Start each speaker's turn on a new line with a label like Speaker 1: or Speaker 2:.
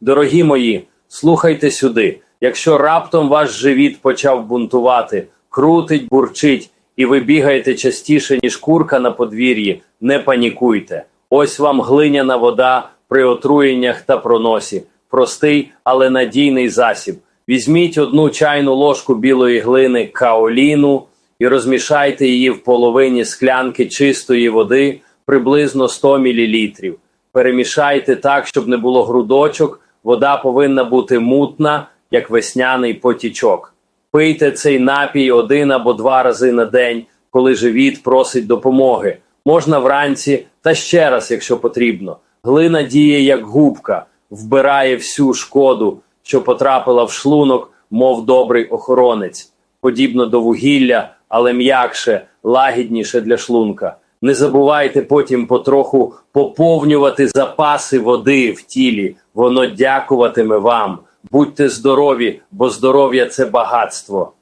Speaker 1: Дорогі мої, слухайте сюди. Якщо раптом ваш живіт почав бунтувати, крутить, бурчить, і ви бігаєте частіше, ніж курка на подвір'ї, не панікуйте. Ось вам глиняна вода при отруєннях та проносі. Простий, але надійний засіб. Візьміть одну чайну ложку білої глини каоліну і розмішайте її в половині склянки чистої води приблизно 100 мл. Перемішайте так, щоб не було грудочок. Вода повинна бути мутна, як весняний потічок. Пийте цей напій один або два рази на день, коли живіт просить допомоги. Можна вранці та ще раз, якщо потрібно. Глина діє як губка, вбирає всю шкоду, що потрапила в шлунок, мов добрий охоронець, подібно до вугілля, але м'якше, лагідніше для шлунка. Не забувайте потім потроху поповнювати запаси води в тілі. Воно дякуватиме вам. Будьте здорові, бо здоров'я це багатство.